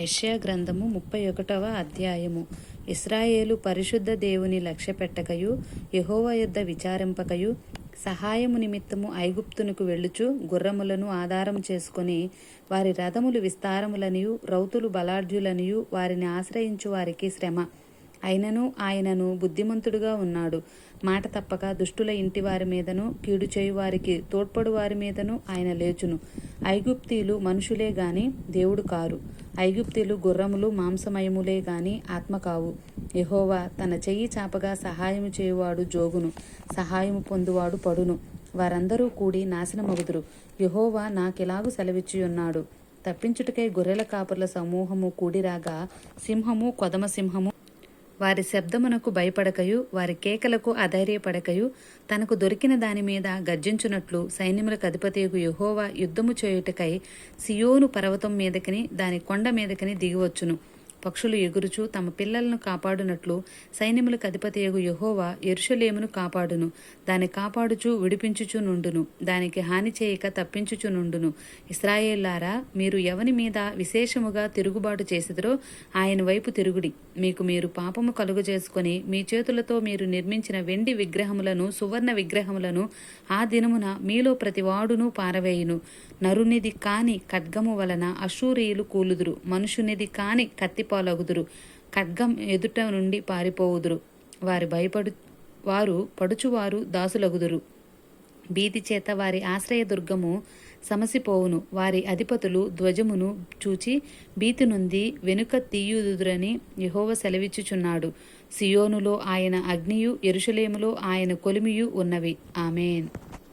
యష్యా గ్రంథము ముప్పై ఒకటవ అధ్యాయము. ఇస్రాయేలు పరిశుద్ధ దేవుని లక్ష్యపెట్టకయు యహోవ యొద్ద విచారింపకయు సహాయము నిమిత్తము ఐగుప్తునకు వెళ్ళుచు గుర్రములను ఆధారం చేసుకొని వారి రథములు విస్తారములనియు రౌతులు బలాఢ్యులనియు వారిని ఆశ్రయించు వారికి శ్రమ. అయినను ఆయనను బుద్ధిమంతుడుగా ఉన్నాడు. మాట తప్పక దుష్టుల ఇంటి వారి మీదను కీడు చేయు వారికి తోడ్పడు వారి మీదను ఆయన లేచును. ఐగుప్తీలు మనుషులే గాని దేవుడు కారు. ఐగుప్తీలు గుర్రములు మాంసమయములే గాని ఆత్మ కావు. యహోవా తన చెయ్యి చాపగా సహాయము చేయువాడు జోగును. సహాయము పొందువాడు పడును. వారందరూ కూడి నాశనమగుదురు. యహోవా నాకెలాగు సెలవిచ్చి ఉన్నాడు తప్పించుటకై గొర్రెల కాపుర్ల సమూహము కూడిరాగా సింహము కొదమ సింహము వారి శబ్దమునకు భయపడకయు వారి కేకలకు అధైర్యపడకయు తనకు దొరికిన దాని మీద గర్జించునట్లు సైన్యములకు అధిపతియగు యుహోవా యుద్ధము చేయుటకై సియోను పర్వతం మీదకిని దాని కొండ మీదకిని దిగివచ్చును. పక్షులు ఎగురుచు తమ పిల్లలను కాపాడునట్లు సైన్యములకు అధిపతియగు యెహోవా ఎరుషలేమును కాపాడును. దాని కాపాడుచు విడిపించుచు నుండును. దానికి హాని చేయక తప్పించుచు నుండును. ఇస్రాయేల్లారా మీరు ఎవని మీద విశేషముగా తిరుగుబాటు చేసిదరో ఆయన వైపు తిరుగుడి. మీకు మీరు పాపము కలుగు చేసుకొని మీ చేతులతో మీరు నిర్మించిన వెండి విగ్రహములను సువర్ణ విగ్రహములను ఆ దినమున మీలో ప్రతివాడును పారవేయును. నరునిది కాని ఖడ్గము వలన అశూరియులు కూలుదురు. మనుషునిది కాని కత్తిపాలగుదురు ఖడ్గం ఎదుట నుండి పారిపోవుదురు. వారి భయపడు వారు పడుచువారు దాసులగుదురు. భీతి చేత వారి ఆశ్రయదుర్గము సమసిపోవును. వారి అధిపతులు ధ్వజమును చూచి భీతి నుండి వెనుక తీయుదురని యహోవ సెలవిచ్చుచున్నాడు. సియోనులో ఆయన అగ్నియు ఎరుషలేములో ఆయన కొలిమియు ఉన్నవి. ఆమెన్.